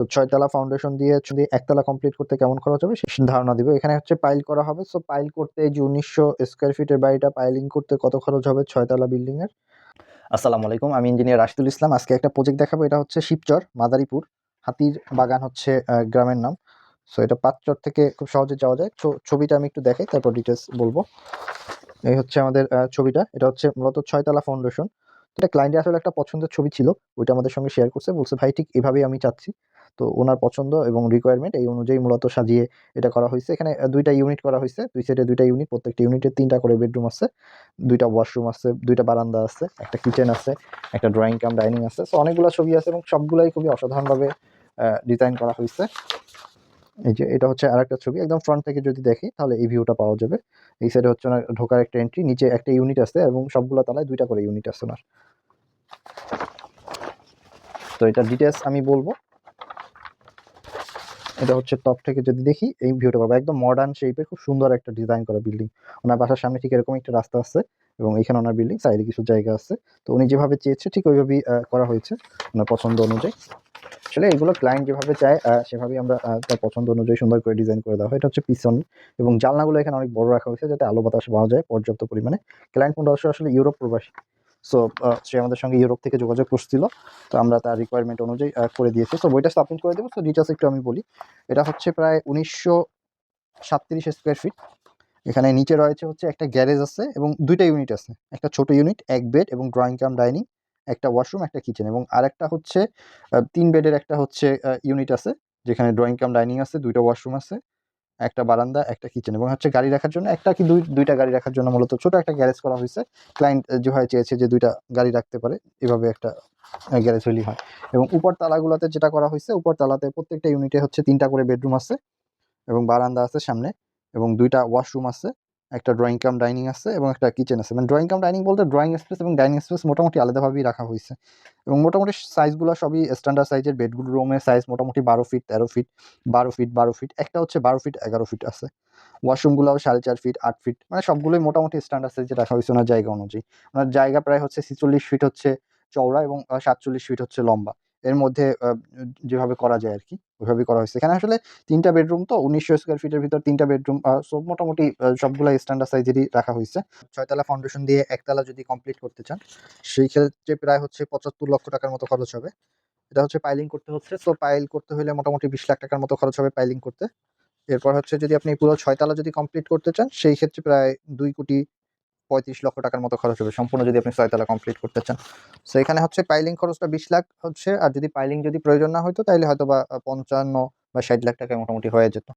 তো ছয়তলা ফাউন্ডেশন দিয়ে যদি একতলা কমপ্লিট করতে কেমন খরচ হবে সেই ধারণা দিব। এখানে হচ্ছে পাইল করা হবে। সো পাইল করতে এই যে উনিশশো স্কোয়ার ফিটের বাড়িটা পাইলিং করতে কত খরচ হবে ছয়তলা বিল্ডিং এর? আসসালামু আলাইকুম, আমি ইঞ্জিনিয়ার রাশিদুল ইসলাম। আজকে একটা প্রজেক্ট দেখাবো। এটা হচ্ছে শিবচর, মাদারীপুর। হাতির বাগান হচ্ছে গ্রামের নাম। সো এটা পাঁচচর থেকে খুব সহজে যাওয়া যায়। ছবিটা আমি একটু দেখাই, তারপর ডিটেলস বলব। এই হচ্ছে আমাদের ছবিটা। এটা হচ্ছে মূলত ছয়তলা ফাউন্ডেশন এটা ক্লায়েন্টের আসলে একটা পছন্দের ছবি ছিল, ওইটা আমাদের সঙ্গে শেয়ার করছে। বলছে, ভাই, ঠিক এভাবেই আমি চাচ্ছি। তো ওনার পছন্দ এবং রিকোয়ারমেন্ট এই অনুযায়ী মূলত সাজিয়ে এটা করা হয়েছে। এখানে দুইটা ইউনিট করা হয়েছে। দুই সাইডে দুইটা ইউনিট প্রত্যেকটা ইউনিটে তিনটা করে বেডরুম আছে, দুইটা ওয়াশরুম আছে, দুইটা বারান্দা আছে, একটা কিচেন আছে, একটা ড্রয়িং কাম ডাইনিং আছে। সো অনেকগুলো ছবি আছে এবং সবগুলাই খুবই অসাধারণভাবে ডিজাইন করা হয়েছে। এই যে, এটা হচ্ছে আরেকটা ছবি। একদম ফ্রন্ট থেকে যদি দেখি, তাহলে এই ভিউটা পাওয়া যাবে। এই সাইডে হচ্ছে ওনার ঢোকার একটা এন্ট্রি নিচে একটা ইউনিট আছে এবং সবগুলো তালায় দুইটা করে ইউনিট আছে ওনার। তো এটা ডিটেলস আমি বলব। এটা হচ্ছে টপ থেকে যদি দেখি, এই ভিউটা পাবো। একদম মডার্ন শেপের খুব সুন্দর একটা ডিজাইন করা বিল্ডিং ওনার বাসার সামনে ঠিক এরকম একটা রাস্তা আছে এবং এখানে ওনার বিল্ডিং সাইডে কিছু জায়গা আছে। তো উনি যেভাবে চেয়েছে ঠিক ওইভাবেই করা হয়েছে ওনার পছন্দ অনুযায়ী। আসলে এগুলো ক্লায়েন্ট যেভাবে চায় সেভাবেই আমরা তার পছন্দ অনুযায়ী সুন্দর করে ডিজাইন করে দেওয়া হয়। এটা হচ্ছে পিছন এবং জানলাগুলো এখানে অনেক বড় রাখা হয়েছে যাতে আলো বাতাস পাওয়া যায় পর্যাপ্ত পরিমাণে। ক্লায়েন্ট মূলত আসলে ইউরোপ প্রবাসী। সো সে আমাদের সঙ্গে ইউরোপ থেকে যোগাযোগ করছিল। তো আমরা তার রিকোয়ারমেন্ট অনুযায়ী করে দিয়েছি। সো বইটা সাবমিট করে দেবো। তো ডিটেলস একটু আমি বলি। এটা হচ্ছে প্রায় উনিশশো সাতত্রিশ স্কোয়ার ফিট এখানে নিচে রয়েছে হচ্ছে একটা গ্যারেজ আছে এবং দুইটা ইউনিট আছে। একটা ছোট ইউনিট এক বেড এবং ড্রয়িং কাম ডাইনিং একটা ওয়াশরুম একটা কিচেন এবং আরেকটা হচ্ছে তিন বেডের একটা হচ্ছে ইউনিট আছে, যেখানে ড্রয়িং কাম ডাইনিং আছে, দুইটা ওয়াশরুম আছে। একটা বারান্দা, একটা কিচেন এবং হচ্ছে গাড়ি রাখার জন্য একটা কি দুই, দুইটা গাড়ি রাখার জন্য মূলত ছোট একটা গ্যারেজ করা হয়েছে। ক্লায়েন্ট যেভাবে চেয়েছে যে দুইটা গাড়ি রাখতে পারে, এভাবে একটা গ্যারেজ হইলি হয়। এবং উপর তালাগুলোতে যেটা করা হয়েছে, উপর তালাতে প্রত্যেকটা ইউনিটে হচ্ছে তিনটা করে বেডরুম আছে এবং বারান্দা আছে সামনে এবং দুইটা ওয়াশরুম আছে। একটা ড্রয়িং কাম ডাইনিং আছে এবং একটা কিচেন আছে। মানে ড্রয়িং কাম ডাইনিং বলতে ড্রয়িং স্পেস এবং ডাইনিং স্পেস মোটামুটি আলাদাভাবেই রাখা হয়েছে। এবং মোটামুটি সাইজগুলো সবই স্ট্যান্ডার্ড সাইজের বেডগুলো রুমের সাইজ মোটামুটি বারো ফিট তেরো ফিট বারো ফিট বারো ফিট একটা হচ্ছে বারো ফিট এগারো ফিট আছে। ওয়াশরুমগুলোও সাড়ে চার ফিট আট ফিট মানে সবগুলোই মোটামুটি স্ট্যান্ডার্ড সাইজে রাখা হয়েছে ওনার জায়গা অনুযায়ী। ওনার জায়গা প্রায় হচ্ছে ছিচল্লিশ ফিট হচ্ছে চওড়া এবং সাতচল্লিশ ফিট হচ্ছে লম্বা। এর মধ্যে যেভাবে করা যায় আর কি ওইভাবেই করা হয়েছে। এখানে আসলে তিনটা বেডরুম তো উনিশশো স্কোয়ার ফিটের ভিতর তিনটা বেডরুম সব মোটামুটি আহ, সবগুলাই স্ট্যান্ডার্ড সাইজেরই রাখা হয়েছে। ছয়তলা ফাউন্ডেশন দিয়ে একতলা যদি কমপ্লিট করতে চান সেই ক্ষেত্রে প্রায় হচ্ছে পঁচাত্তর লক্ষ টাকার মতো খরচ হবে। এটা হচ্ছে পাইলিং করতে হচ্ছে। সো পাইল করতে হলে মোটামুটি বিশ লাখ টাকার মতো খরচ হবে পাইলিং করতে। এরপর হচ্ছে যদি আপনি পুরো ছয়তলা যদি কমপ্লিট করতে চান সেই ক্ষেত্রে প্রায় দুই কোটি পঁয়ত্রিশ লক্ষ টাকার মতো খরচ হবে। সম্পূর্ণ যদি আপনি ছয়তলা কমপ্লিট করতে চান। সো এখানে হচ্ছে পাইলিং খরচটা বিশ লাখ হচ্ছে। আর যদি পাইলিং যদি প্রয়োজন না হতো তাহলে হয়তো বা পঞ্চান্ন বা ষাট লাখ টাকায় মোটামুটি হয়ে যেত।